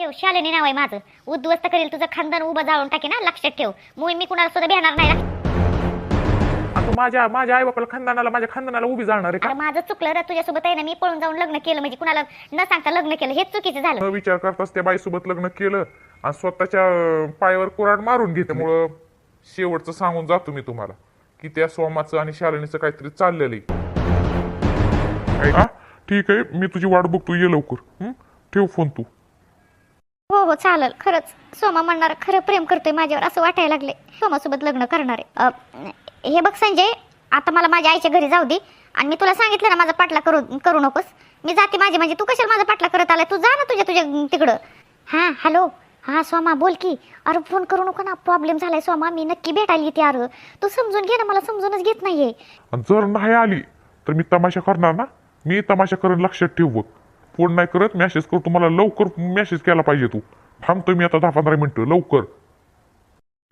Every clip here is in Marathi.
ठेव शालिनी नाव आहे माझं. उद्ध्वस्त करेल तुझं खानदान उभं जाळून टाके ना लक्षात ठेव. मुळे मी कुणाला सुद्धा भेटणार नाही आता माझ्या माझ्या आई बापाला खानदानाला माझ्या खानदानाला उभी जाणार आहे का? माझं चुकलं रे तुझ्यासोबत आहे ना मी पळून जाऊन लग्न केलं म्हणजे कुणाला न सांगता लग्न केलं हेच चुकीचं झालं. न विचार करताच त्या बाईसोबत लग्न केलं आणि स्वतःच्या अं, पायावर कुराड मारून घेते त्यामुळं शेवटचं सांगून जातो मी तुम्हाला की त्या सोमाचं आणि शालिनीचं काहीतरी चाललेलं आहे. हा ठीक आहे मी तुझी वाट बघतो ये लवकर. हं? ठेव फोन तू. हो हो चालेल. खरंच सोमा म्हणणार खरं प्रेम करतोय माझ्यावर असं वाटायला लागले सोमासोबत लग्न करणार आहे. हे बघ संजय आता मला माझ्या आईच्या घरी जाऊ दे आणि मी तुला सांगितलं ना माझा पाटला करू करू नकोस. मी जाते माझे म्हणजे तू कशाला माझा पाटला करत आलाय? तू जा ना तुझ्या तुझ्या तिकडं. हां हॅलो. हां स्वामा बोल की. अरे फोन करू नको ना. प्रॉब्लेम झालाय सोमा. मी नक्की भेटायला येते अरे. तू समजून घे ना मला समजूनच घेत नाहीये. जर नाही आली तर मी तमाशा करणार ना? मी तमाशा करून लक्षात ठेवू. फोन नाही करत मेसेज करतो मला लवकर मेसेज केला पाहिजे तू. थांबतोय मी आता दहा पंधरा मिनिटं लवकर.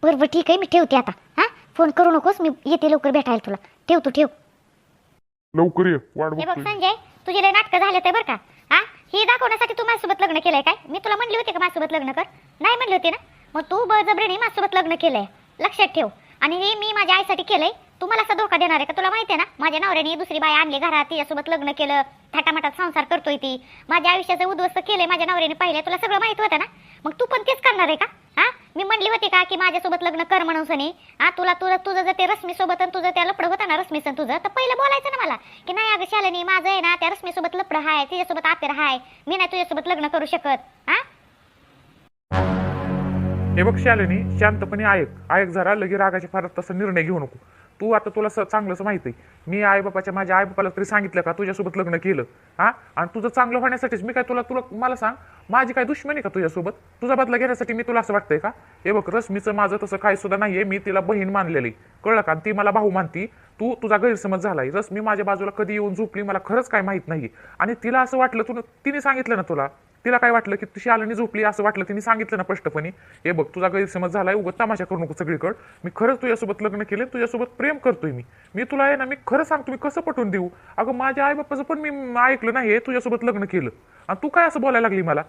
बरं बरं ठीक आहे मी ठेवते आता. हां? फोन करू नकोस मी येते लवकर भेटायला तुला. ठेव तू ठेव. लवकर ये वाट हे बघ बघतोय. संजय तुझे लय नाटकं झाले ते बरं का? हा? हे दाखवण्यासाठी तू माझ्यासोबत लग्न केलंय काय? मी तुला म्हणली होती का माझ्यासोबत लग्न कर? नाही म्हणली होती ना? मग तू बळजबरीने माझ्यासोबत लग्न केलंय. लक्षात ठेव. आणि हे मी माझ्या आईसाठी केलंय. तू मला असा धोका देणार आहे का? तुला माहिती आहे ना माझ्या नवऱ्याने दुसरी बाई आणली घरात तिच्यासोबत लग्न केलं थाटामाटात संसार करतोय ती. माझ्या आयुष्याचं उद्ध्वस्त केलंय माझ्या नवऱ्याने पाहिलंय तुला सगळं माहीत होतं ना? मग तू पण तेच करणार आहे का? हा? मी म्हणली होती का की माझ्यासोबत लग्न कर म्हणून सनी. हा तुला तुला तुझं जर ते रश्मी सोबत आणि तुझं त्या लपडं होतं ना रश्मीचं तुझं तर पहिलं बोलायचं ना मला. की नाही अगं शालिनी माझं आहे ना त्या रश्मीसोबत लपडं हाय तिच्यासोबत आतेर हाय. मी नाही तुझ्यासोबत लग्न करू शकत. हा? हे बघ शालिनी शांतपणे ऐक. ऐक जरा लगे रागाच्या फारच तसा निर्णय घेऊ नको. तू आता तुला स- चांगलंच माहीत आहे मी आई बापाच्या माझ्या आई बापाला तरी सांगितलं का तुझ्यासोबत लग्न केलं? हा? आणि तुझं चांगलं होण्यासाठीच मी काय तुला तुला मला सांग माझी काय दुश्मनी का तुझ्यासोबत? तुझा बदला घेण्यासाठी मी तुला असं वाटतंय का? हे बघ रश्मीचं माझं तसं काय सुद्धा नाहीये मी तिला बहीण मानलेली. कळलं का? आणि ती मला भाऊ मानती. तू तुझा गैरसमज झालाय. रश्मी माझ्या बाजूला कधी येऊन झोपली मला खरंच काय माहीत नाही आणि तिला असं वाटलं तुला तिने सांगितलं ना तुला तिला काय वाटलं की तुझी आल्याने झोपली असं वाटलं तिने सांगितलं ना स्पष्टपणे हे बघ तुझा गैरसमज झालाय उगत तमाशा करू नको सगळीकडे. मी खरंच तुझ्यासोबत लग्न केले तुझ्यासोबत प्रेम करतोय मी. मी तुला आहे ना मी खरं सांगतो मी कसं पटवून देऊ? अगं माझ्या आई बाप्पाचं पण मी ऐकलं नाही तुझ्यासोबत लग्न केलं. आणि तू काय असं बोलायला लागली मला?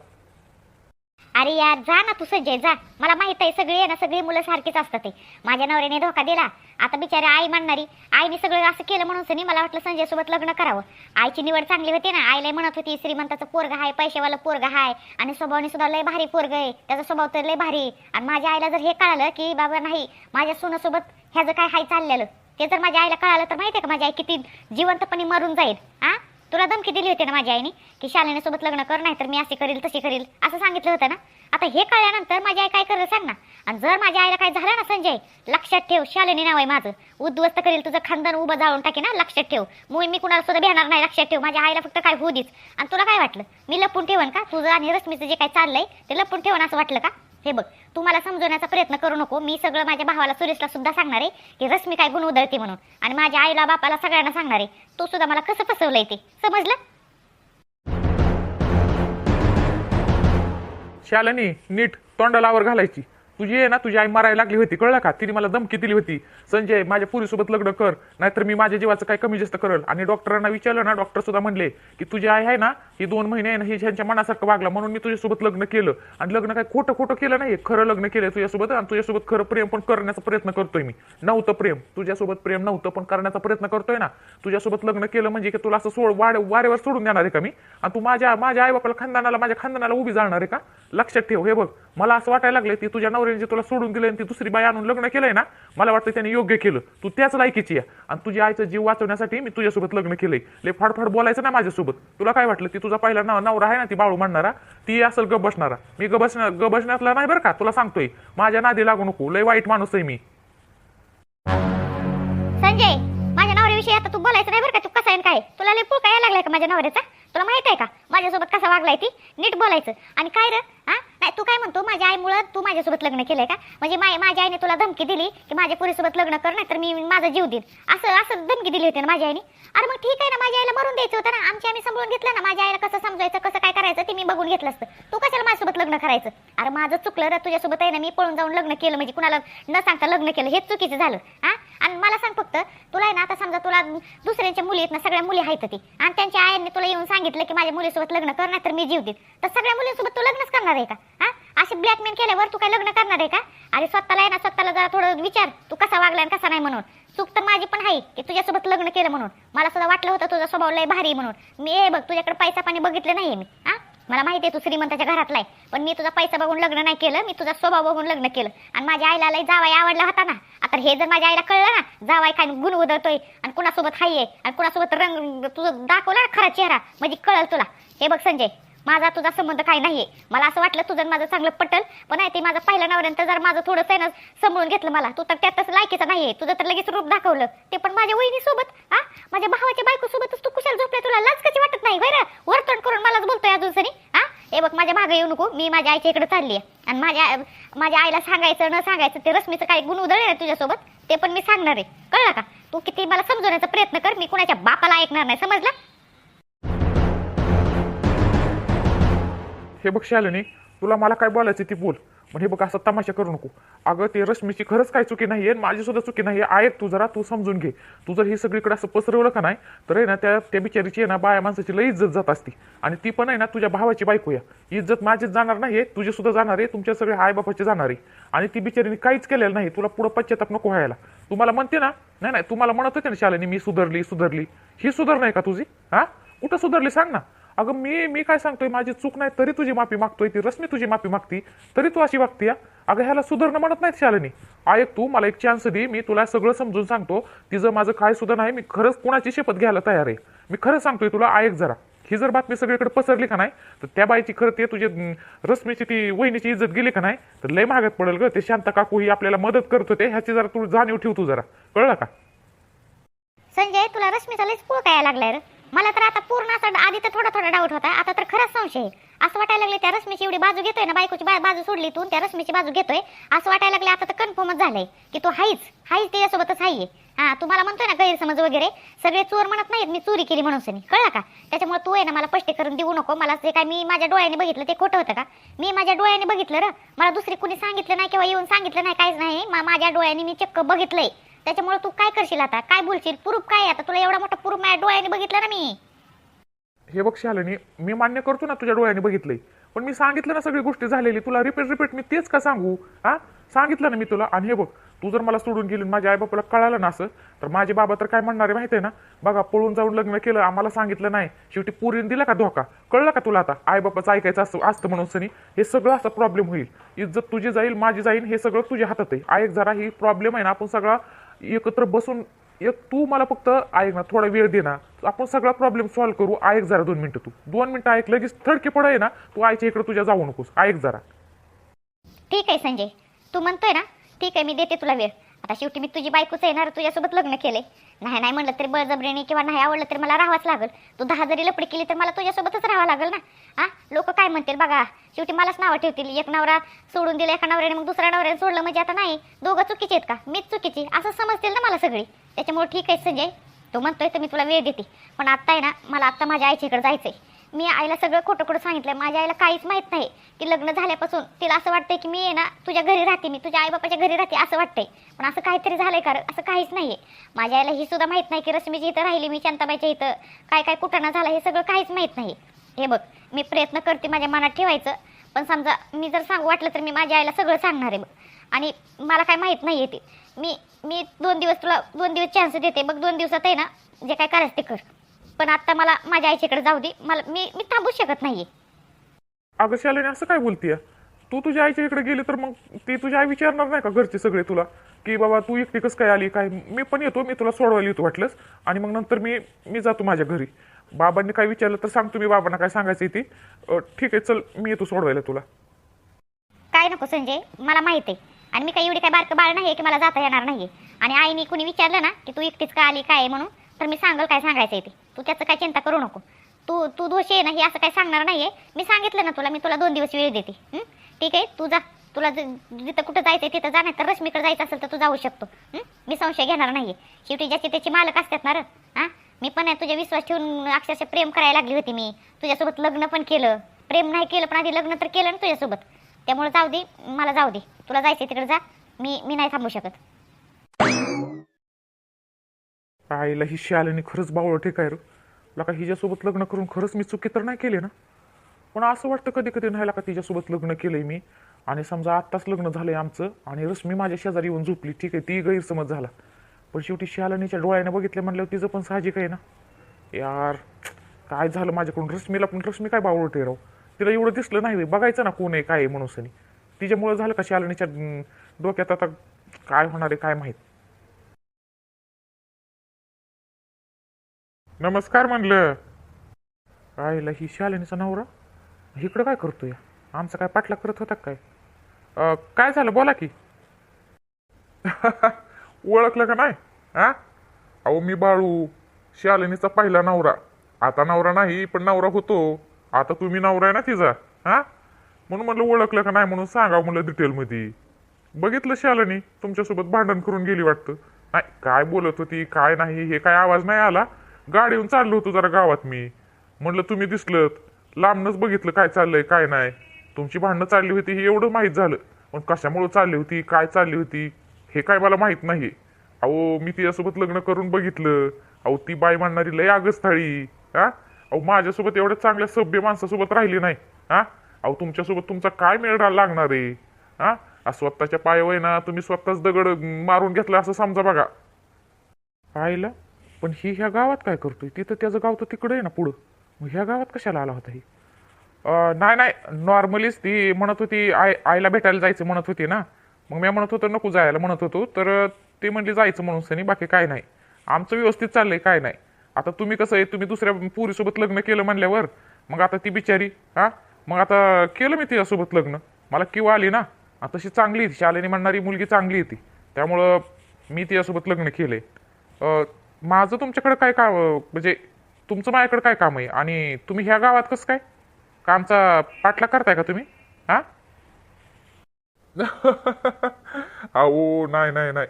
अरे यार जा ना तू संजय जा. मला माहीत आहे सगळी आहे ना सगळी मुलं सारखीच असतात ते. माझ्या नवऱ्याने धोका दिला. आता बिचारी आई म्हणणारी आईने सगळं असं केलं म्हणून सनी मला वाटलं संजय सोबत लग्न करावं. आईची निवड चांगली होती ना आईला म्हणत होती श्रीमंताचं पोरग आहे पैशावाला पोरग आहे आणि स्वभावाने सुद्धा लय भारी पोरग आहे. त्याचा स्वभाव तर लय भारी आहे. आणि माझ्या आईला जर हे कळालं की बाबा नाही माझ्या सोनासोबत ह्याचं काय हाय चाललेलं. ते जर माझ्या आईला कळालं तर माहिती आहे का माझी आई किती जिवंतपणे मरून जाईल. हा तुला धमकी दिली होती ना माझ्या आईने की शालिनीसोबत लग्न कर नाही तर मी असे करील तसे करील असं सांगितलं होतं ना? आता हे कळल्यानंतर माझी आई काय करेल सांग ना? आणि जर माझ्या आईला काय झालं ना संजय लक्षात ठेव शालिनी नाव आहे माझं. उद्ध्वस्त करेल तुझं खानदान उभं जाळून टाके ना लक्षात ठेव. मुळे मी कुणाला सुद्धा भेणार नाही लक्षात ठेव. माझ्या आईला फक्त काय होऊ दीच आणि तुला काय वाटलं? मी लपून ठेवन का? तुझं आणि रश्मीचं जे काय चाललंय ते लपून ठेवण असं वाटलं का? हे बघ. तू मला समजवण्याचा प्रयत्न करू नको. मी सगळं माझ्या भावाला सुरेशला सुद्धा सांगणार आहे की रश्मी काय गुण उधळते म्हणून. आणि माझ्या आईला बापाला सगळ्यांना सांगणार आहे. तू सुद्धा मला कसं फसवलंय ते. समजलं? शालनी नीट तोंडालावर घालायची. तुझी आहे ना तुझी आई मारायला लागली होती. कळलं का? तिने मला धमकी दिली होती. संजय माझ्या पुरीसोबत लग्न कर. नाहीतर मी माझ्या जीवाचं काय कमी जास्त करेल. आणि डॉक्टरांना विचारलं ना डॉक्टर सुद्धा म्हणले की तुझी आई आहे ना ही दोन महिने आहे ना हे ह्यांच्या मनासारखं वागला. म्हणून मी तुझ्यासोबत लग्न केलं. आणि लग्न काय खोटं खोटं केलं नाही खरं लग्न केलं तुझ्यासोबत आणि तुझ्यासोबत खरं प्रेम पण करण्याचा प्रयत्न करतोय मी. नव्हतं प्रेम. तुझ्यासोबत प्रेम नव्हतं पण करण्याचा प्रयत्न करतोय ना. तुझ्यासोबत लग्न केलं म्हणजे की तुला असं सोड वाड वारेवर सोडून देणार आहे का मी? आणि तू माझ्या माझ्या आई बापाला खानदानाला माझ्या खानदानाला उभी जाणार आहे का? लक्षात ठेव. हे बघ मला असं वाटायला लागलंय ती तुझ्या नवऱ्याने तुला सोडून दिलं आणि ती दुसरी बाई आणून लग्न केलंय ना मला वाटतं त्याने योग्य केलं. तू त्याच लायकीची आहे. आणि तुझ्या आईचं जीव वाचवण्यासाठी मी तुझ्यासोबत लग्न केलंय. ले फाडफाड बोलायचं ना माझ्यासोबत. तुला काय वाटलं? ती तुझा पहिला नव- नवरा आहे ना ती बाळू म्हणणारा ती असेल ग बसणारा. मी ग बसणार ग बसण्यातला नाही बरं का तुला सांगतोय. माझ्या नादी लागू नको लय वाईट माणूस आहे मी. संजय माझ्या नवऱ्याविषयी आता तू बोलायचं नाही बरं का तू कसा आहे काय? तुला लय पुळका यायला लागलाय का माझ्या नवऱ्याचा? तुला माहीत आहे का? माझ्यासोबत कसा वागलाय ती? नीट बोलायचं. आणि काय रे? हा? नाही तू काय म्हणतो? माझ्या आईमुळं तू माझ्यासोबत लग्न केलंय का? म्हणजे माय माझ्या आईने तुला धमकी दिली की माझ्या पुरीसोबत लग्न कर नाही तर मी माझा जीव देईन. असं असं धमकी दिली होती ना माझ्या आईने? अरे मग ठीक आहे ना माझ्या आईला मरून द्यायचं होतं ना. आमची आम्ही समजून घेतलं ना. माझ्या आईला कसं समजायचं कसं काय करायचं ते मी बघून घेतलं असतं. तू कशाला माझ्यासोबत लग्न करायचं? अरे माझं चुकलं रे तुझ्यासोबत आहे ना मी पळून जाऊन लग्न केलं. म्हणजे कुणाला न सांगता लग्न केलं. हेच चुकीचं झालं. हा? आणि मला सांग फक्त तुला आहे ना आता समजा तुला दुसऱ्यांच्या मुली आहेत ना सगळ्या मुली आहेत ती. आणि त्यांच्या आईने तुला येऊन सांगितलं की माझ्या मुलीसोबत लग्न कर नाही तर मी जीव देत तर सगळ्या मुलींसोबत तू लग्नच करणार आहे का? हा? असे ब्लॅकमेल केल्यावर तू काय लग्न करणार आहे का? अरे स्वतःला आहे ना स्वतःला जरा थोडं विचार. तू कसा वागला आणि कसा नाही म्हणून. चूक तर माझी पण आहे की तुझ्यासोबत लग्न केलं म्हणून. मला सुद्धा वाटलं होतं तुझा स्वभाव लय भारी म्हणून. मी ए बघ तुझ्याकडे पैसा पाणी बघितलं नाही मी. हा? मला माहिती आहे तू श्रीमंताच्या घरातला आहे. पण मी तुझा पैसा बघून लग्न नाही केलं मी तुझा स्वभाव बघून लग्न केलं. आणि माझ्या आईला लय जावाई आवडला होता ना. आता हे जर माझ्या आईला कळलं ना जावाई काय गुण उधळतोय आणि कुणासोबत हाय आहे आणि कुणासोबत रंग तुझं दाखवला खरा चेहरा म्हणजे कळल तुला. हे बघ संजय माझा तुझा संबंध काही नाहीये. मला असं वाटलं तुझं माझं चांगलं पटल पण आहे ते माझं पहिलं नवऱ्यानंतर जर माझं थोडंसं आहे ना सांभाळून घेतलं मला तू तर त्यातच लायकीचं नाहीये. तुझं तर लगेच रूप दाखवलं. ते पण माझ्या वहिनी सोबत हा? माझ्या भावाच्या बायको सोबतच तू कुशाल झोपल्या तुला लाज कशी वाटत नाही? बरं वरतोंड करून मलाच बोलतोय अजून सरी हा? हे बघ माझ्या मागे येऊ नको. मी माझ्या आईच्या इकडे चालली आहे. आणि माझ्या माझ्या आईला सांगायचं न सांगायचं ते रश्मीचं काही गुण उधळले ना तुझ्यासोबत ते पण मी सांगणार आहे. कळलं का? तू किती मला समजवण्याचा प्रयत्न कर. मी कुणाच्या बापाला ऐकणार नाही समजलं? हे बघ शालिनी तुला मला काय बोलायचं ती बोल. पण हे बघ असं तमाशा करू नको. अगं ते रश्मीची खरंच काय चुकी नाही आहे माझी सुद्धा चुकी नाही आहे तू जरा तू समजून घे. तू जर हे सगळीकडे असं पसरवलं का नाही तर आहे ना त्या त्या बिचारीची आहे ना बाया माणसाची लई इज्जत जात असती. आणि ती पण आहे ना तुझ्या भावाची बायको या. इज्जत माझीच जाणार नाही तुझी सुद्धा जाणार आहे तुमच्या सगळ्या आईबापाची जाणार आहे. आणि ती बिचारीने काहीच केलेलं नाही तुला पुढं पश्चाताप नको व्हायला. तुम्हाला म्हणते ना नाही नाही तुम्हाला म्हणत होते ना शालिनी मी सुधारली सुधारली. ही सुधार नाही का तुझी? हा? कुठं सुधारली सांग ना. अगं मी मी काय सांगतोय माझी चूक नाही तरी तुझी माफी मागतोय ती रश्मी तुझी माफी मागती तरी तू अशी वागती या अगं ह्याला सुधारणं म्हणत नाहीत शालिनी. ऐक तू मला एक चान्स दे मी तुला सगळं समजून सांगतो तिचं माझं काय सुद्धा नाही मी खरंच कुणाची शपथ घ्यायला तयार आहे. मी खरं सांगतोय तुला ऐक जरा. ही जर बातमी सगळीकडे पसरली का नाही तर त्या बाईची खरं ते तुझे रश्मीची ती वहिनीची इज्जत गेली का नाही तर लय महागात पडेल ग. ते शांता काकू ही आपल्याला मदत करत होते ह्याची जरा तू जाणीव ठेव तू जरा. कळलं का? संजय तुला रश्मीचा लयच पोळ काय लागलाय रे. मला तर आता पूर्ण असं आधी तर थोडा थोडा डाऊट होता. आता तर खरंच संशय आहे. असं वाटायला लागले त्या रश्मीची एवढी बाजू घेतोय ना बायकोची बा- बाजू सोडली तू त्या रश्मीची बाजू घेतोय. असं वाटायला लागले आता तर कन्फर्मच झालंय की तू हाईच हाईच तिच्यासोबतच हाय हा तुम्हाला म्हणतोय ना गैरसमज वगैरे सगळे चोर म्हणत नाहीत मी चोरी केली म्हणून सनी. कळला का? त्याच्यामुळे तू आहे ना मला स्पष्टीकरण देऊ नको. मला जे काय मी माझ्या डोळ्याने बघितलं ते खोटं होतं का? मी माझ्या डोळ्याने बघितलं र. मला दुसरी कुणी सांगितलं नाही किंवा येऊन सांगितलं नाही काहीच नाही. मा- माझ्या डोळ्याने मी चक्क बघितलंय. त्याच्यामुळे तू काय करशील आता? काय बोलशील? प्रूफ काय आहे आता? तुला एवढा मोठा प्रूफ माझ्या डोळ्याने बघितलं ना मी. हे बघ शालिनी मी मान्य करतो ना तुझ्या डोळ्याने बघितलंय. पण मी सांगितलं ना सगळी गोष्टी झालेली. तुला रिपीट रिपीट मी तेच का सांगू? हा? सांगितलं ना मी तुला. आणि हे बघ तू जर मला सोडून गेली माझ्या आईबापाला कळालं ना असं तर माझे बाबा तर काय म्हणणार आहे माहिती आहे ना? बघा पळून जाऊन लग्न केलं आम्हाला सांगितलं नाही. शेवटी पुरीने दिला का धोका? कळलं का तुला आता? आईबापाचं ऐकायचं असतं असतं म्हणून सनी हे सगळं असं प्रॉब्लेम होईल. इज्जत तुझी जाईल माझी जाईल हे सगळं तुझ्या हातात आहे. ऐक जरा ही प्रॉब्लेम आहे ना आपण सगळा एकत्र बसून एक तू मला फक्त ऐक ना थोडा वेळ दे ना. आपण सगळा प्रॉब्लेम सॉल्व्ह करू. ऐक जरा दोन मिनिटं तू. दोन मिनिटं ऐक लगेच थडके पड ना. तू आईच्या इकडे तुझ्या जाऊ नकोस. ऐक जरा. ठीक आहे संजय. तू म्हणतोय ना? ठीक आहे मी देते तुला वेळ. आता शेवटी मी तुझी बायकोच येणार तुझ्यासोबत लग्न केले नाही नाही म्हणलं तरी बळजबरीने किंवा नाही आवडलं तरी मला राहावंच लागल. तू दहा जरी लपडी केली तर मला तुझ्यासोबतच राहावं लागेल ना? हा लोक काय म्हणतील बघा? शेवटी मलाच नावं ठेवतील. एक नवरा सोडून दिला एका नवऱ्याने मग दुसऱ्या नवऱ्याने सोडलं म्हणजे आता नाही. दोघं चुकीचे आहेत का? मीच चुकीची. असं समजतील ना मला सगळी. त्याच्यामुळे ठीक आहे संजय. तो म्हणतोय तर मी तुला वेळ देते. पण आत्ता आहे ना मला आत्ता माझ्या आईच्याकडे आहे मी आईला सगळं खोटं खोटं सांगितलं माझ्या आईला काहीच माहीत नाही की लग्न झाल्यापासून तिला असं वाटतंय की मी आहे ना तुझ्या घरी राहते मी. तुझ्या आईबापाच्या घरी राहते असं वाटतंय. पण असं काहीतरी झालंय कारण असं काहीच नाही आहे माझ्या आईला ही सुद्धा माहीत नाही की रश्मीची इथं राहिली मी शांताबाईच्या इथं. काय काय कुठं झालं हे सगळं काहीच माहीत नाही. हे बघ मी प्रयत्न करते माझ्या मनात ठेवायचं. पण समजा मी जर सांगू वाटलं तर मी माझ्या आईला सगळं सांगणार आहे बघ. आणि मला काय माहीत नाही ते. मी मी दोन दिवस तुला दोन दिवस चान्स देते. बघ दोन दिवसात आहे ना जे काय करायचं ते कर. पण आता मला माझ्या आईच्याकडे जाऊ दे. मला मी मी थांबूच शकत नाहीये. अगं शालिनी असं काय बोलतीय? तू तुझ्या आईच्या इकडे गेली तर मग ती तुझी आई विचारणार नाही का घरचे सगळे तुला? की बाबा तू एकटी कसं काय आली? काय? मी पण येतो. मी तुला सोडवायला येतो वाटलंस. आणि मग नंतर मी मी जातो माझ्या घरी. बाबांनी काय विचारलं तर सांगतो मी बाबांना काय सांगायचं ती. ठीक आहे चल मी येतो सोडवायला तुला. काय नको संजय? मला माहीत आहे. आणि मी काही एवढी काय बारकं बाळ नाही की मला जाता येणार नाही आणि आईने कुणी विचारलं ना की तू एकटीच का आली काय म्हणून तर मी सांगल काय सांगायचं आहे ते. तू त्याचं काय चिंता करू नको. तू तू दोषी आहे ना हे असं काय सांगणार नाही आहे मी सांगितलं ना तुला मी तुला दोन दिवस वेळ देते. ठीक आहे? तू जा. तुला जिथं कुठं जायचं आहे तिथं जाणार तर रश्मीकडे जायचं असेल तर तू जाऊ शकतो. मी संशय घेणार नाहीये. शेवटी ज्याचे त्याचे मालक असतात ना रे. हां? मी पण आहे तुझ्या विश्वास ठेवून अक्षरशः प्रेम करायला लागली होती मी. तुझ्यासोबत लग्न पण केलं. प्रेम नाही केलं पण आधी लग्न तर केलं ना तुझ्यासोबत. त्यामुळे जाऊ दे मला जाऊ दे. तुला जायचं तिकडे जा. मी मी नाही थांबू शकत. आईला ही शालिनी खरंच बावळ ठीक आहे रे? लका हिच्यासोबत लग्न करून खरंच मी चुकी तर नाही केली ना? पण असं वाटतं कधी कधी नाही का तिच्यासोबत लग्न केलंय मी? आणि समजा आत्ताच लग्न झालंय आमचं आणि रश्मी माझ्या शेजारी येऊन झोपली. ठीक आहे ती गैरसमज झाला. पण शेवटी शालिनीच्या डोळ्याने बघितलं म्हणल्यावर तिचं पण साहजिक आहे ना? यार काय झालं माझ्याकडून? रश्मीला पण रश्मी काय बावळ राव? तिला एवढं दिसलं नाही बघायचं ना कोण आहे काय आहे म्हणून सनी. तिच्यामुळे झालं का शालिनीच्या डोक्यात आता काय होणार आहे काय माहीत. नमस्कार म्हणलं. आईला ही शालिनीचा नवरा. इकडं काय करतोय? आमचा काय पाठला करत होता काय? काय झालं? बोला की. ओळखलं का नाही? हा अहो मी बाळू शालिनीचा पहिला नवरा. आता नवरा नाही पण नवरा होतो. आता तुम्ही नवरा आहे ना तिचा हा? म्हणून म्हणलं ओळखलं का नाही म्हणून सांगा म्हणलं डिटेलमध्ये बघितलं शालनी तुमच्यासोबत भांडण करून गेली वाटतं. नाही काय बोलत होती काय नाही हे काय आवाज नाही आला. गाडी येऊन चाललो होतो जरा गावात मी. म्हणलं तुम्ही दिसलं लांबनच बघितलं काय चाललंय काय नाही. तुमची भांडणं चालली होती हे एवढं माहीत झालं. पण कशामुळं चालली होती काय चालली होती हे काय मला माहीत नाही. अहो मी तिच्यासोबत लग्न करून बघितलं. अहो ती बाई म्हणणारी लय आगस्थाळी हा? अहो माझ्यासोबत एवढ्या चांगल्या सभ्य माणसासोबत राहिली नाही हा? अहो तुमच्यासोबत तुमचा काय मेळ लागणार आहे हा? स्वतःच्या पायावर ना तुम्ही स्वतःच दगड मारून घेतला असं समजा बघा. पाहिलं? पण ही ह्या गावात काय करतोय? तिथं त्याचं गाव तर तिकडे आहे ना पुढं. मग ह्या गावात कशाला आला होता ही? नाही नाही नॉर्मलीच ती म्हणत होती आय आईला भेटायला जायचं म्हणत होती ना. मग मी म्हणत होतो नको जायला म्हणत होतो. तर ते म्हणली जायचं म्हणून सनी बाकी काय नाही. आमचं व्यवस्थित चाललंय काय नाही. आता तुम्ही कसं आहे तुम्ही दुसऱ्या पुरीसोबत लग्न केलं म्हणल्यावर मग आता ती बिचारी हा? मग आता केलं मी तिच्यासोबत लग्न? मला किंवा आली ना? तशी चांगली आहे शालेने म्हणणारी मुलगी चांगली आहे ती. त्यामुळं मी तिच्यासोबत लग्न केलंय. माझं तुमच्याकडे काय काम म्हणजे तुमचं माझ्याकडे काय काम आहे? आणि तुम्ही ह्या गावात कसं काय? कामचा पाठला करताय का तुम्ही? हा? अहो नाही नाही नाही.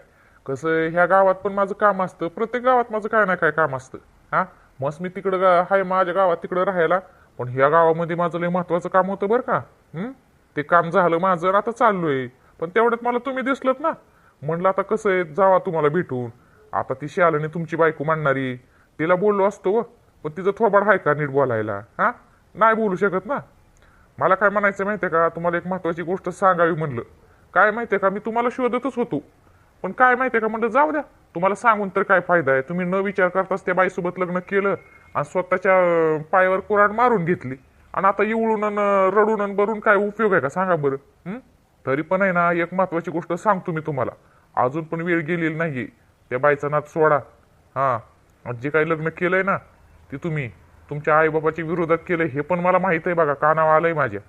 कसं ह्या गावात पण माझं काम असतं. प्रत्येक गावात माझं काय ना काय काम असतं. हा? मस्त मी तिकडं गा हाय माझ्या गावात तिकडं राहायला पण ह्या गावामध्ये माझं लय महत्वाचं काम होतं बरं का. ते काम झालं माझं आता चाललोय. पण तेवढ्यात मला तुम्ही दिसलत ना. म्हणलं आता कसं आहे जावा तुम्हाला भेटून. आता ती शालनी तुमची बायको मांडणारी तिला बोललो असतो व, पण तिचं थोबाड आहे का नीट बोलायला? हा? नाही बोलू शकत ना. मला काय म्हणायचं माहितीये का? तुम्हाला एक महत्वाची गोष्ट सांगावी म्हणलं. काय माहितीये का? मी तुम्हाला शोधतच होतो. पण काय माहितीये का? म्हणलं जाऊ द्या. तुम्हाला सांगून तर काय फायदा आहे? तुम्ही न विचार करताच त्या बाईसोबत लग्न केलं आणि स्वतःच्या पायावर कुराड मारून घेतली. आणि आता इवळून रडून अन भरून काय उपयोग आहे का? सांगा बरं. तरी पण आहे ना एक महत्वाची गोष्ट सांगतो मी तुम्हाला. अजून पण वेळ गेलेली नाही त्या बाईचा नात सोडा. हा. जे काही लग्न केलंय ना ते तुम्ही तुमच्या आईबापाच्या विरोधात केलंय हे पण मला माहीत आहे बघा. कानावर आलंय माझ्या?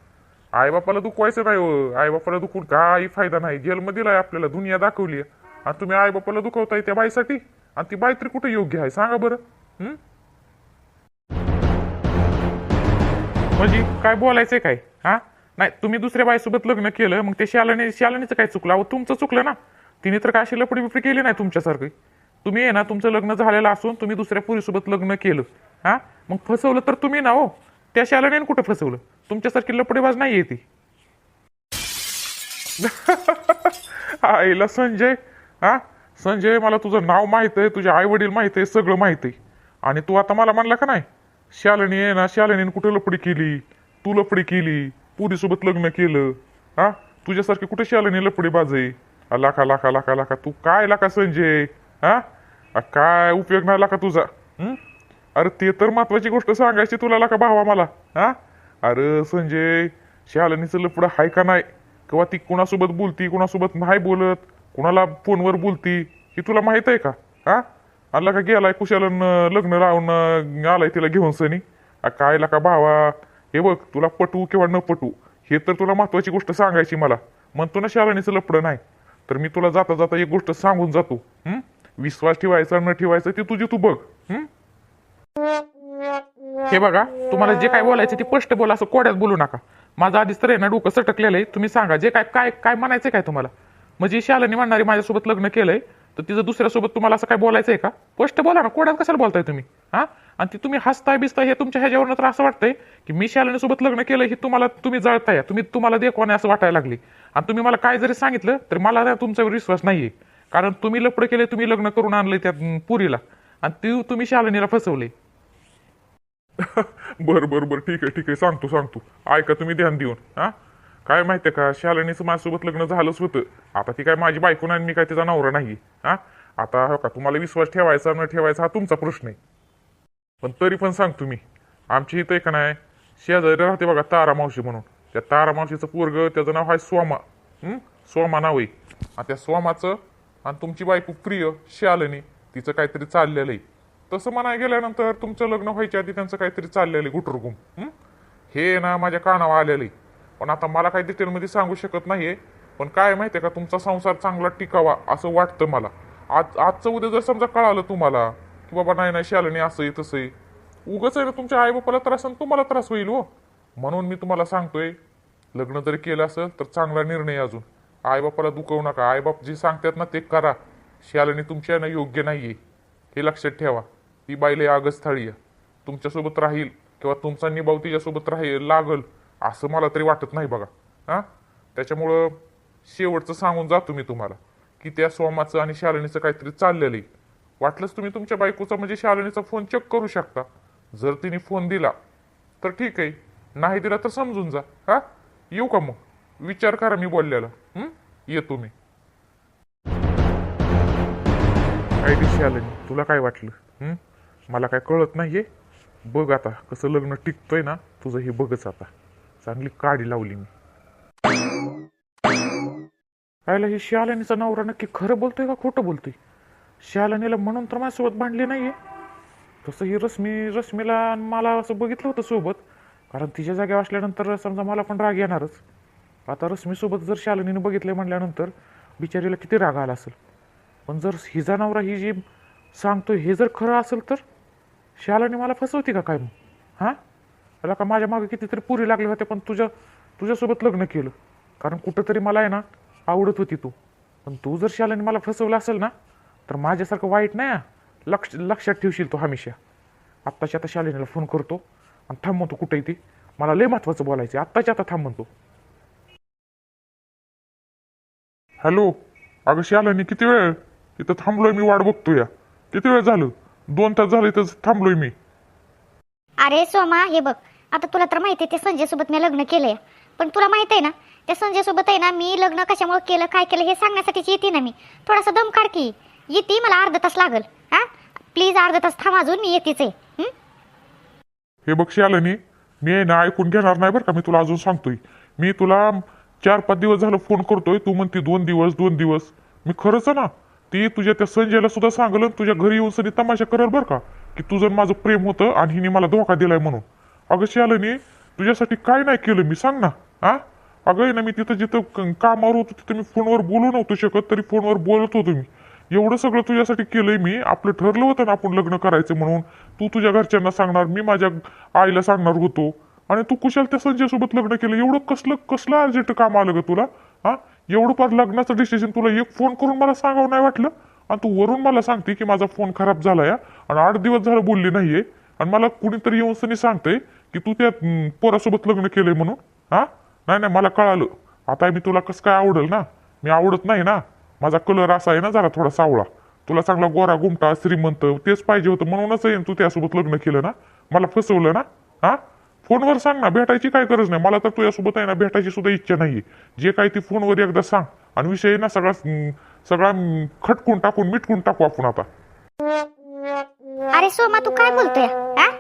आईबापाला दुखवायचं नाही हो? आईबापाला दुखून काही फायदा नाही. जेलमध्ये दिलाय आपल्याला दुनिया दाखवली आहे आणि तुम्ही आई बापाला दुखवताय त्या बाईसाठी? आणि ती बाई तरी कुठे योग्य आहे? सांगा बरं. हम्म म्हणजे काय बोलायचंय काय? हा? नाही तुम्ही दुसऱ्या बाईसोबत लग्न केलं मग ते शालाने शालानीचं काय चुकलं? अहो तुमचं चुकलं ना. तिने तर काय अशी लपडी बिपडी केली नाही तुमच्यासारखी? तुम्ही आहे ना तुमचं लग्न झालेलं असून तुम्ही दुसऱ्या पुरीसोबत लग्न केलं. हा? मग फसवलं तर तुम्ही ना हो. त्या शालाने कुठं फसवलं? तुमच्यासारखी लपडेबाज नाही आहे ती. आईला संजय हा? संजय मला तुझं नाव माहीत आहे तुझे आई वडील माहीत आहे सगळं माहीत आहे. आणि तू आता मला म्हणला का नाही? शालिनी आहे ना शालिनीने कुठे लपडी केली? तू लपडी केली पुरीसोबत लग्न केलं. हा? तुझ्यासारखी कुठे शालिनी लपडी बाजे लाखा लाखा लाखा लाखा. तू काय लाखा संजय? हा? काय उपयोग नाही लाखा तुझा? अरे ते तर महत्वाची गोष्ट सांगायची तुला लाखा भावा मला. हा? अरे संजय शालिनीचं लपडं हाय का नाही? किंवा ती कुणासोबत बोलती कुणासोबत नाही बोलत? कुणाला फोनवर बोलती हे तुला माहीत आहे का? हा? आला का गेलाय कुशाला लग्न लावून आलाय तिला घेऊन सनी. कायला काय का भावा? हे बघ तुला पटू किंवा न पटू हे तर तुला महत्वाची गोष्ट सांगायची मला. म्हणतो ना शालिनीचं लपडं नाही. तर मी तुला जाता जाता एक गोष्ट सांगून जातो. हम्म विश्वास ठेवायचा न ठेवायचा ती तुझी तू बघ. हे? बघा तुम्हाला जे काय बोलायचं ते स्पष्ट बोला असं कोड्यात बोलू नका. माझं आधीच तर आहे ना डोकं सटकलेलं आहे. तुम्ही सांगा जे काय काय काय म्हणायचं काय तुम्हाला? म्हणजे शालानी म्हणणारी माझ्यासोबत लग्न केलंय तर तिचं दुसऱ्यासोबत तुम्हाला असं काय बोलायचं आहे का? स्पष्ट बोला ना कोड्यात कशाला बोलताय तुम्ही? हा? आणि ती तुम्ही हसताय बिसताय हे तुमच्या ह्याच्यावरनं तर असं वाटतंय की मी शालिनीसोबत लग्न केलं हे तुम्हाला तुम्ही जळताय तुम्ही तुम्हाला देखवाने असं वाटायला लागली. आणि तुम्ही मला काय जरी सांगितलं तर मला ना तुमच्यावर विश्वास नाहीये. कारण तुम्ही लपडं केले तुम्ही लग्न करून आणलंय त्या पुरीला. आणि ती तुम्ही शालनीला फसवले बर बर बर ठीक आहे ठीक आहे. सांगतो सांगतो. ऐका तुम्ही ध्यान देऊन हा? काय माहिती का? शालिनीचं माझ्यासोबत लग्न झालंच होतं. आता ती काय माझी बायको नाही आणि मी काय तिचा नवरा नाही. हा? आता हो का तुम्हाला विश्वास ठेवायचा न ठेवायचा हा तुमचा प्रश्न आहे. पण तरी पण सांगतो मी आमची इथं एक नाही शेजारी राहते बघा तारा मावशी म्हणून. त्या तारा मावशीचं पोरग त्याचं नाव आहे स्वामा. हं? सोमा नाव आहे. आणि त्या स्वामाचं आणि तुमची बायको प्रिय शालिनी तिचं काहीतरी चाललेलं आहे. तसं म्हणाय गेल्यानंतर तुमचं लग्न व्हायच्या आधी त्यांचं काहीतरी चाललेलं आहे गुटरगुम हं? हे ना माझ्या कानावर आलेलं आहे. पण आता मला काही डिटेलमध्ये सांगू शकत नाहीये. पण काय माहिती आहे का तुमचा संसार चांगला टिकावा असं वाटतं मला. आज आजचं उद्या जर समजा कळालं तुम्हाला की बाबा नाही नाही शालनी असं आहे तसं आहे. उगाच आहे ना तुमच्या आईबापाला त्रास आणि तुम्हाला त्रास होईल हो. म्हणून मी तुम्हाला सांगतोय लग्न जरी केलं असेल तर चांगला निर्णय अजून. आईबापाला दुखवू नका. आईबाप जे सांगतात ना ते करा. शालनी तुमच्या ना योग्य नाही आहे हे लक्षात ठेवा. ती बाईला आगस्थळी आहे. तुमच्यासोबत राहील किंवा तुमचा निभाव तिच्यासोबत राहील लागल. असं मला तरी वाटत नाही बघा. हां? त्याच्यामुळं शेवटचं सांगून जातो मी तुम्हाला की त्या सोमाचं आणि शालिनीचं काहीतरी चाललेलं आहे. वाटलंच तुम्ही तुमच्या बायकोचा म्हणजे शालिनीचा फोन चेक करू शकता. जर तिने फोन दिला तर ठीक आहे. नाही दिला तर समजून जा. हा? येऊ का मग? विचार करा मी बोललेला. येतो मी. काय शालिनी? तुला काय वाटलं? मला काय कळत नाहीये? बघ आता कसं लग्न टिकतोय ना तुझं हे बघच आता. चांगली काडी लावली मी. आयला हे शालिनीचा नवरा नक्की खरं बोलतोय का खोटं बोलतोय? शालिनीला म्हणून तर माझ्यासोबत भांडली नाहीये. तसं ही रश्मी रश्मीला आणि मला असं बघितलं होतं सोबत. कारण तिच्या जागेवर असल्यानंतर समजा मला पण राग येणारच. आता रश्मीसोबत जर शालिनीने बघितलं म्हणल्यानंतर बिचारीला किती राग आला असेल? पण जर हिजा नवरा ही जी सांगतोय हे जर खरं असेल तर? शालाने मला फसवते का काय मग? हां? त्याला का माझ्या मागे कितीतरी पुरी लागले होते पण तुझ्या तुझ्यासोबत लग्न केलं. कारण कुठंतरी मला आहे ना आवडत होती तू. पण तू जर शालाने मला फसवलं असेल ना तर माझ्यासारखं वाईट नाही. लक्ष लक्षात ठेवशील तू हमेशा. आत्ताच्या आता शालिनीला फोन करतो आणि थांब म्हणतो कुठे ती. मला लय महत्वाचं बोलायचं आहे. आत्ताच्या आता थांब म्हणतो. हॅलो? अगं शालिनी किती वेळ? इथं थांबलोय मी वाट बघतो या किती वेळ झालं? दोन तास झाले इथं थांबलोय मी. अरे सोमा हे बघ. आता तुला तर माहिती आहे ते संजयसोबत मी लग्न केलंय. पण तुला माहीत आहे ना त्या संजयसोबत आहे ना मी लग्न कशामुळे केलं काय केलं हे सांगण्यासाठीच येते ना मी. थोडासा दम काढ की. येते मला अर्धा तास लागल. हा? प्लीज अर्धा तास थांब अजून मी येतेच आहे. हं? हे बघ शालिनी मी आहे ना ऐकून घेणार नाही बरं का मी तुला अजून सांगतोय. मी तुला चार पाच दिवस झालं फोन करतोय तू म्हणते दोन दिवस दोन दिवस. मी खरंच आहे ना ती तुझ्या त्या संजयला सुद्धा सांगलं आणि तुझ्या घरी येऊन सनी तमाशा करल बरं का की तुझं माझं प्रेम होतं आणि हिने मला धोका दिलाय म्हणून. अगं शालिनी तुझ्यासाठी काय नाही केलं मी सांग ना हा? अगं आहे ना मी तिथं जिथं कामावर होतो तिथं मी फोनवर बोलू नव्हतो शकत तरी फोनवर बोलत होतो मी. एवढं सगळं तुझ्यासाठी केलंय मी आपलं ठरलं होतं ना आपण लग्न करायचं म्हणून. तू तुझ्या घरच्यांना सांगणार मी माझ्या आईला सांगणार होतो. आणि तू कुशाल त्या संजयसोबत लग्न केलं एवढं कसलं कसलं अर्जंट काम आलं ग तुला हा? एवढं फार लग्नाचं डिसिजन तुला एक फोन करून मला सांगावं नाही वाटलं? आणि तू वरून मला सांगते की माझा फोन खराब झाला या आणि आठ दिवस झालं बोलली नाहीये आणि मला कुणीतरी येऊन सनी सांगतंय की तू त्या हम्म, पोरासोबत लग्न केलंय म्हणून? हा? नाही नाही मला कळालं. आता मी तुला कसं काय आवडेल ना? मी आवडत नाही ना? माझा कलर असा आहे ना जरा थोडा सावळा. तुला चांगला गोरा गुमटा श्रीमंत तेच पाहिजे होतं म्हणूनच आहे तू त्यासोबत लग्न केलं ना? मला फसवलं ना? हा? फोनवर सांग ना भेटायची काय गरज नाही. मला तर तुझ्यासोबत आहे ना भेटायची सुद्धा इच्छा नाहीये. जे काय ती फोनवर एकदा सांग. आणि विषय ना सगळा सगळा खटकून टाकून मिटकून टाकू आपण आता. अरे सोमा तू काय बोलतोय? हा?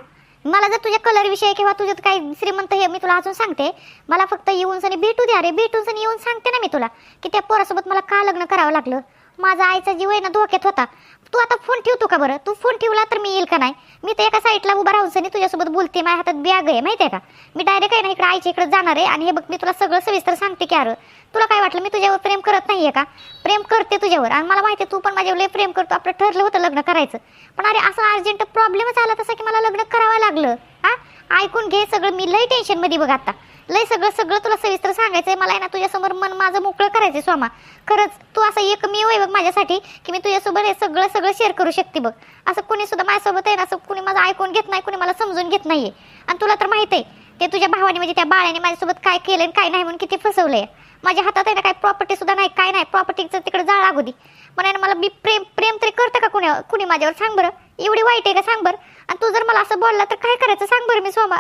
मला जर तुझ्या कलर विषय किंवा तुझ्यात काही श्रीमंत हे मी तुला अजून सांगते. मला फक्त येऊन सनी भेटू द्या रे भेटून सनी येऊन सांगते ना मी तुला की त्या पोरासोबत मला का लग्न करावं लागलं? माझा आईचा जीव आहे ना धोक्यात होता. तू आता फोन ठेवतो का बरं? तू फोन ठेवला तर मी येईल का नाही? मी तर एका साईडला उभा राहून सनी तुझ्यासोबत बोलते माझ्या हातात बॅग आहे माहिती आहे का? मी डायरेक्ट आहे ना इकडे आईच्या इकडे जाणार आहे आणि हे बघ मी तुला सगळं सविस्तर सांगते की अरे तुला काय वाटलं? मी तुझ्यावर प्रेम करत नाही आहे का? प्रेम करते तुझ्यावर आणि मला माहिती आहे तू पण माझ्यावर प्रेम करतो. आपलं ठरलं होतं लग्न करायचं. पण अरे असं अर्जंट प्रॉब्लेमच आला तसा की मला लग्न करावं लागलं. हा? ऐकून घे सगळं. मी लई टेन्शनमध्ये बघ आता. लय सगळं सगळं तुला सविस्तर सांगायचंय. मला आहे ना तुझ्यासमोर मन माझं मोकळं करायचंय सोमा खरंच तू असं एकमेव आहे बघ माझ्यासाठी की मी तुझ्यासोबत हे सगळं सगळं शेअर करू शकते बघ. असं कुणी सुद्धा माझ्यासोबत आहे ना असं कुणी माझं ऐकून घेत नाही कुणी मला समजून घेत नाहीये. आणि तुला तर माहीत आहे ते तुझ्या भावाने म्हणजे त्या बाळ्याने माझ्यासोबत काय केलं आणि काय नाही म्हणून किती फसवलंय. माझ्या हातात आहे ना काय प्रॉपर्टी सुद्धा नाही काय नाही. प्रॉपर्टीचं तिकडे जाळ लागू दे. पण आहे ना मला बी प्रेम प्रेम तरी करतं का कुणी कुणी माझ्यावर? सांग बरं. एवढी वाईट आहे का? सांग बरं. आणि तू जर मला असं बोलला तर काय करायचं? सांग बरं मी सोमा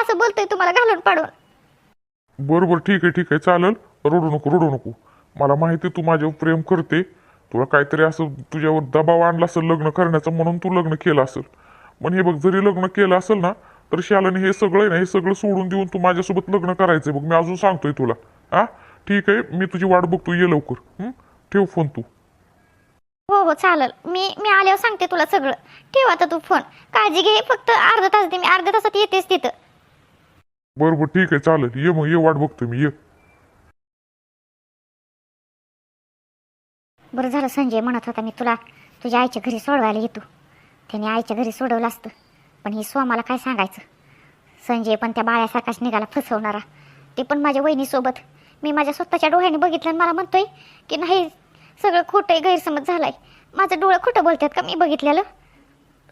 असं बोलतोय तुम्हाला घालून पाडून. बरोबर ठीक आहे ठीक आहे चालेल. रडू नको रडू नको. मला माहिती आहे तू माझ्यावर प्रेम करते. तुला काहीतरी असं तुझ्यावर दबाव आणला असेल लग्न करण्याचा म्हणून तू लग्न केलं असेल. पण हे बघ जरी लग्न केलं असेल ना तर शालाने हे सगळं आहे ना हे सगळं सोडून देऊन तू माझ्यासोबत लग्न करायचंय. बघ मी अजून सांगतोय तुला. हा? ठीक आहे मी तुझी वाट बघतो. ये लवकर. ठेव फोन तू. हो हो चालेल. मी मी आल्यावर सांगते तुला सगळं. ठेव आता तू फोन. काळजी घे फक्त अर्धा तास दे. मी अर्ध्या तासात येतेच तिथं. बरोबर ठीक आहे चालेल. ये मग ये वाट बघतो मी ये. बरं झालं संजय म्हणत होता मी तुला तुझ्या आईच्या घरी सोडवायला येतो. त्याने आईच्या घरी सोडवलं असतं पण हे सोमाला काय सांगायचं? संजय पण त्या बाळ्यासारखाच निघाला फसवणारा. ते पण माझ्या वहिनीसोबत. मी माझ्या स्वतःच्या डोळ्याने बघितलं आणि मला म्हणतोय की नाही सगळं खोटं गैरसमज झालाय. माझं डोळं खोटं बोलतात का मी बघितलेलं?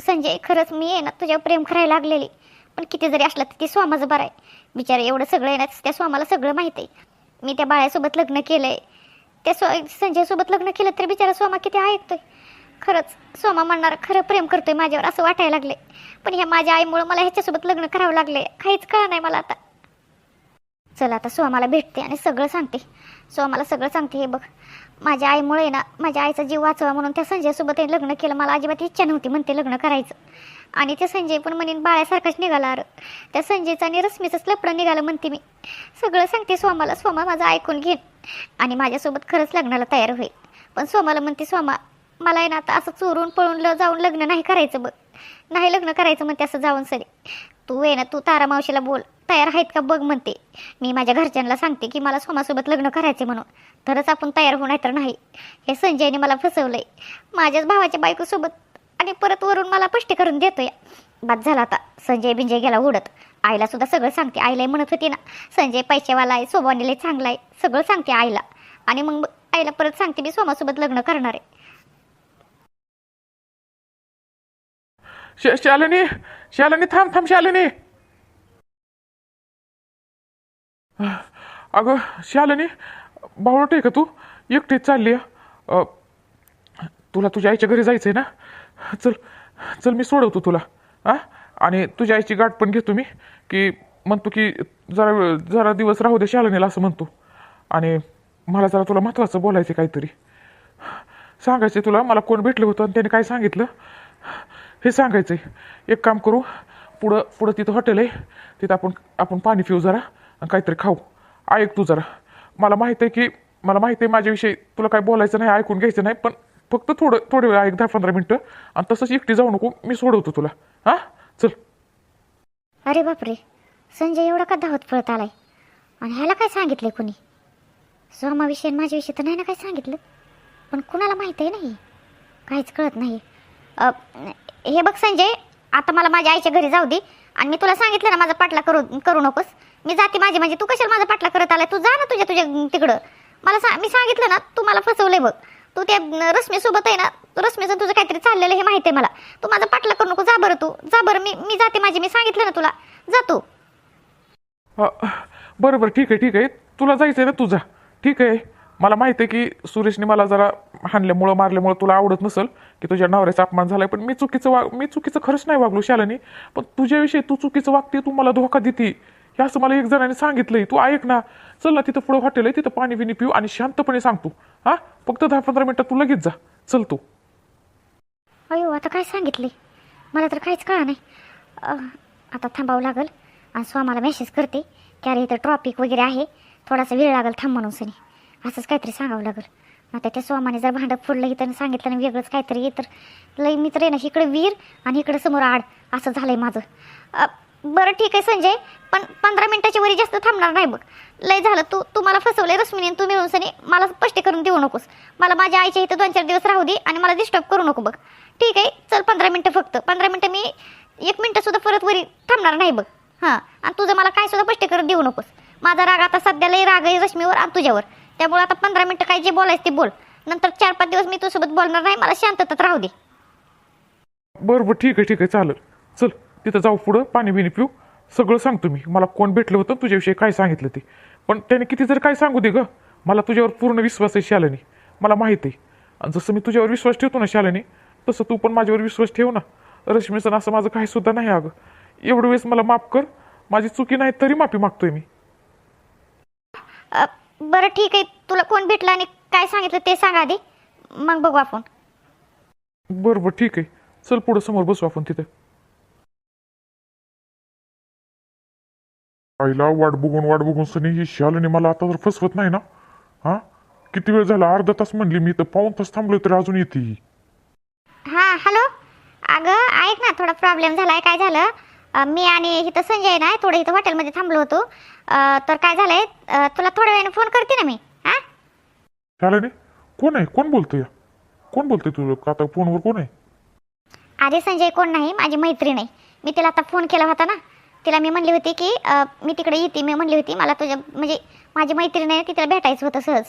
संजय खरंच मी आहे ना तुझ्यावर प्रेम करायला लागलेली. पण किती जरी असलं तर ती स्वामाचं बरं आहे. बिचारे एवढं सगळं आहे त्या स्वामाला सगळं माहीत आहे. मी त्या बाळ्यासोबत लग्न केलं आहे त्या स्व संजयसोबत लग्न केलं तरी बिचारा सोमा किती ऐकतोय. खरंच सोमा म्हणणार खरं प्रेम करतोय माझ्यावर असं वाटायला लागले पण ह्या माझ्या आईमुळं मला ह्याच्यासोबत लग्न करावं लागले काहीच कळ नाही मला आता. चल आता सोमाला भेटते आणि सगळं सांगते. सोमाला सगळं सांगते हे बघ. माझ्या आईमुळे ना माझ्या आईचा जीव वाचवा म्हणून त्या संजयसोबत लग्न केलं. मला अजिबात इच्छा नव्हती म्हणते लग्न करायचं. आणि ते संजय पण म्हणेन बाळ्यासारखाच निघाला अरे त्या संजयचं आणि रश्मीचंच लपडं निघालं म्हणते मी. सगळं सांगते स्वामाला स्वामा माझं ऐकून घेईन आणि माझ्यासोबत खरंच लग्नाला तयार होईल. पण सोमाला म्हणते स्वामा मला आहे ना आता असं चोरून पळून ल जाऊन लग्न नाही करायचं बघ. नाही लग्न करायचं म्हणते असं जाऊन सरी. तू आहे ना तू तारा मावशीला बोल. तयार आहेत का बघ म्हणते. मी माझ्या घरच्यांना सांगते की मला सोमासोबत लग्न करायचे म्हणून. तरच आपण तयार होणार तर नाही. हे संजयने मला फसवलंय. माझ्याच भावाच्या बायकोसोबत आणि परत वरून मला पष्टी करून देतोय. बाद झाला आता संजय बिंजय गेला उडत आईला सुद्धा सगळं सांगते. आईला म्हणत होती ना संजय पैसेवाला आहे सोबानीला चांगला आहे सगळं सांगते आईला. आणि मग आईला परत सांगते मी सोमासोबत लग्न करणार आहे. श- शालिनी शालिनी थांब थांब शालिनी. अगं शालिनी बावळट आहे का तू? एकटीच चालली तुला तुझ्या आईच्या घरी जायचंय ना? चल चल मी सोडवतो तुला. हा? आणि तुझ्या आईची गाठ पण घेतो मी की म्हणतो की जरा वेळ जरा दिवस राहू दे शालनेला असं म्हणतो. आणि मला जरा तुला महत्त्वाचं बोलायचं काहीतरी. सांगायचं तुला मला कोण भेटलं होतं आणि त्याने काय सांगितलं? हे सांगायचं आहे एक काम करू पुढं पुढं तिथं हॉटेल आहे. तिथं आपण आपण पाणी पिऊ जरा आणि काहीतरी खाऊ. ऐक तू जरा. मला माहीत आहे की मला माहिती आहे माझ्याविषयी तुला काय बोलायचं नाही ऐकून घ्यायचं नाही पण फक्त थोडं थोडं वेळ एक दहा पंधरा मिनटं. आणि तसंच एकटी जाऊ नको मी सोडवतो तुला. हां? चल. अरे बापरे. संजय एवढा का धावत पळत आलाय. आणि ह्याला काय सांगितलंय कोणी? सोमाविषयी आणि माझ्याविषयी तर नाही ना काय सांगितलं? पण कुणाला माहीत आहे नाही काहीच कळत नाही हे बघ संजय आता मला माझ्या आईच्या घरी जाऊ दे. आणि मी तुला सांगितलं ना माझा पाटला करू करू नकोस. मी जाते माझी म्हणजे तू कशाला माझा पाटला करत आलाय? तू जा ना तुझ्या तुझ्या तिकडं. मला सा मी सांगितलं ना तू मला फसवलंय बघ. तू त्या रश्मीसोबत आहे ना रश्मीचं तुझं काहीतरी चाललेलं हे माहिती आहे मला. तू माझा पाठला करू नको जा बरं तू. जा बरं मी मी जाते माझी मी सांगितलं ना तुला. जा तू. बरं बरं ठीक आहे ठीक आहे. तुला जायचं आहे ना तुझा. ठीक आहे. मला माहिती आहे की सुरेशने मला जरा हाणल्यामुळं मारल्यामुळं तुला आवडत नसेल की तुझ्या नवऱ्याचा अपमान झालाय पण मी चुकीचं वा मी चुकीचं खरंच नाही वागलो शालनी. पण तुझ्याविषयी तू चुकीचं वागते तू मला धोका देते. हे असं मला एक जणाने सांगितलंय तू ऐक ना चल ना तिथं पुढं हॉटेल आहे तिथं पाणी बिणी पिऊ आणि शांतपणे सांगतो हां? फक्त दहा पंधरा मिनटात तू लगेच जा. चल तू. अयो आता काय सांगितले? मला तर काहीच कळा नाही. आता थांबावं लागल आणि स्वामाला मेसेज करते की अरे इथं ट्रॉपिक वगैरे आहे थोडासा वेळ लागेल थांब म्हणून सनी. असंच काहीतरी सांगावं लागेल. आता त्या स्वामाने जर भांडं फोडलं इथं आणि सांगितलं आणि वेगळंच काहीतरी तर लई मित्र आहे ना इकडे वीर आणि इकडे समोर आड. असं झालंय माझं. बरं ठीक आहे संजय. पण पंधरा मिनिटाच्या वरी जास्त थांबणार नाही बघ. लय झालं तू तू मला फसवलंय रश्मीने तू मिळून सनी मला स्पष्टीकरण देऊ नकोस. मला माझ्या आईच्या इथं दोन चार दिवस राहू दे आणि मला डिस्टर्ब करू नको बघ. ठीक आहे चल पंधरा मिनटं फक्त. पंधरा मिनटं मी एक मिनटंसुद्धा परत वरी थांबणार नाही बघ. हां आणि तुझं मला काय सुद्धा स्पष्टीकरण देऊ नकोस. माझा राग आता सध्या लई राग आहे रश्मीवर आणि तुझ्यावर. त्यामुळे आता पंधरा मिनटं काय जे बोलायचं ते बोल. नंतर चार पाच दिवस मी तुझ्यासोबत बोलणार नाही मला शांततात राहू दे. बरं बरं ठीक आहे ठीक आहे चालेल. चल. तिथं जाऊ पुढं पाणी बिनी पिऊ. सगळं सांगतो मी. मला कोण भेटलं होतं तुझ्याविषयी काय सांगितलं ते. पण त्याने किती जर काय सांगू दे ग. मला तुझ्यावर पूर्ण विश्वास आहे शालिनी. मला माहीत आहे. आणि जसं मी तुझ्यावर विश्वास ठेवतो ना शालिनी तसं तू पण माझ्यावर विश्वास ठेव ना. रश्मीचं असं माझं काही सुद्धा नाही अगं. एवढं वेळेस मला माफ कर. माझी चुकी नाही तरी माफी मागतोय मी. बरं ठीक आहे. तुला कोण भेटलं आणि काय सांगितलं ते सांग आधी. मग बघू आपण. बरं बरं ठीक आहे. चल पुढं समोर बसू आपण तिथे. आईला वाट बघून वाट बघून सनी ही शालिनी मला आता तर फसवत नाही ना? हा? किती वेळ झाला? अर्धा तास म्हणली मी तर पाऊन तास थांबलोय तरी अजून येते ही. हां हॅलो? अगं ऐक ना थोडा प्रॉब्लेम झालाय. काय झालं? अ, मी आणि इथं संजय ना थोडं इथं हॉटेलमध्ये थांबलो होतो. अ, तर काय झालंय? अ, तुला थोड्या वेळाने फोन करते ना मी हां? शालिनी कोण आहे? कोण बोलतोय? कोण बोलतोय तुझं आता फोनवर कोण आहे? अरे संजय कोण नाही? माझी मैत्रीण आहे. मी तिला आता फोन केला होता ना. तिला मी म्हणली होती की मी तिकडे येते मी म्हणली होती मला तुझ्या म्हणजे माझी मैत्रीण आहे तिला भेटायचं होतं सहज.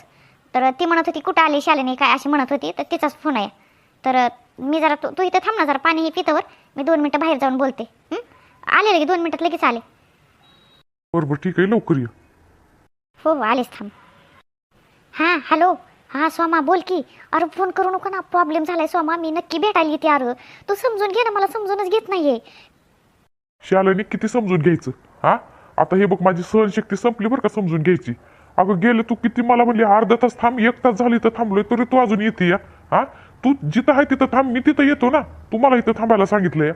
तर ती म्हणत होती कुठं आली शालिनी काय? अशी म्हणत होती तर तिचाच फोन आहे. तर मी जरा तू तू इथं थांब ना जरा पाणी हे पितवर मी दोन मिनटं बाहेर जाऊन बोलते? आले लगे दोन मिनटात लगेच आले. बरं बरं ठीक आहे लवकर ये. हो हो आलेच थांब. हां हॅलो. हां सोमा बोल की. अरे फोन करू नको ना प्रॉब्लेम झालाय सोमा मी नक्की भेटायला येते अरे. तू समजून घे ना मला समजूनच घेत नाहीये. शालिनी किती समजून घ्यायचं? हा? आता हे बघ माझी सहनशक्ती संपली बरं का समजून घ्यायची. अगं गेले तू किती मला म्हणली अर्धा तास थांब एक तास झाली तर थांबलोय तरी तू अजून येते या. हा? तू जिथं आहे तिथं थांब मी तिथं येतो ना. तू मला इथं थांबायला सांगितलं या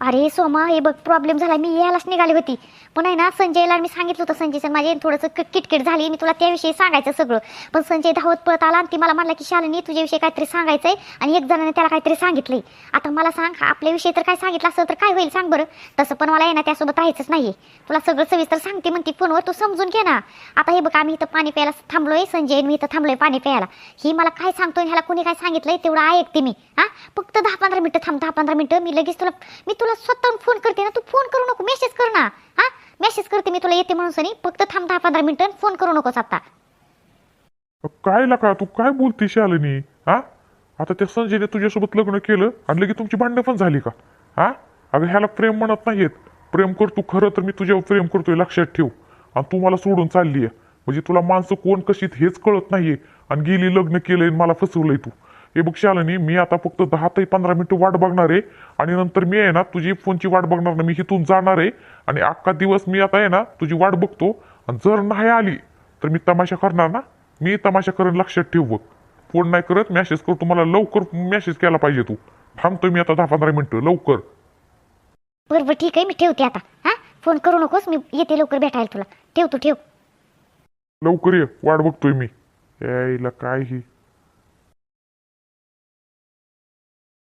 अरे सोमा हे बघ प्रॉब्लेम झाला. मी यायलाच निघाली होती. पण आहे ना संजयला मी सांगितलं होतं संजयचं माझे थोडंसं किटकिट झाली. मी तुला त्याविषयी सांगायचं सगळं. पण संजय धावत पळत आला आणि ती मला म्हणला की शालिनी तुझ्याविषयी काहीतरी सांगायचं आहे आणि एक जणाने त्याला काहीतरी सांगितलंय आता मला सांग आपल्याविषयी तर काय सांगितलं असं तर काय होईल सांग बरं. तसं पण मला आहे ना त्यासोबत राहायचंच नाही तुला सगळं सविस्तर सांगते म्हणते फोनवर तू समजून घे ना. आता हे बघ आम्ही इथं पाणी प्यायला थांबलोय संजय आणि मी इथं थांबलोय पाणी प्यायला. ही मला काय सांगतोय ह्याला कोणी काय सांगितलंय तेवढं ऐकते मी. हा? फक्त दहा पंधरा मिनटं थांब दहा पंधरा मिनटं. मी लगेच तुला मी तुला स्वतःहून फोन करते ना तू फोन करू नको मेसेज कर ना. हा? मेसेज करते मी तुला येते म्हणून सनी. फक्त थांब दहा पंधरा मिनिटं फोन करू नकोस आता. काय लका तू काय बोलते शालिनी? हा? आता त्या संजयने तुझ्यासोबत लग्न केलं आणि लगेच तुमची भांडणं पण झाली का? हा? अगं ह्याला प्रेम म्हणत नाहीयेत. प्रेम करतो खरं तर मी तुझ्यावर प्रेम करतोय लक्षात ठेव. आणि तू मला सोडून चालली आहे म्हणजे तुला माणसं कोण कशीत हेच कळत नाहीये. आणि गेली लग्न केलंय आणि मला फसवलंय तू. हे बघ शालिनी मी आता फक्त दहा ते पंधरा मिनिटं वाट बघणार आहे. आणि नंतर मी आहे ना तुझी फोनची वाट बघणार ना मी इथून जाणार आहे. आणि अख्खा दिवस मी आता आहे ना तुझी वाट बघतो. आणि जर नाही आली तर मी तमाशा करणार ना? मी तमाशा करेन लक्षात ठेव बघ. फोन नाही करत मेसेज करतो मला लवकर मेसेज केला पाहिजे तू. थांबतोय मी आता दहा पंधरा मिनिटं लवकर. बरं बरं ठीक आहे. मी ठेवते आता. हा? फोन करू नकोस मी येते लवकर भेटायला तुला. ठेव तू ठेव. लवकर ये वाट बघतोय मी. यायला काय ही?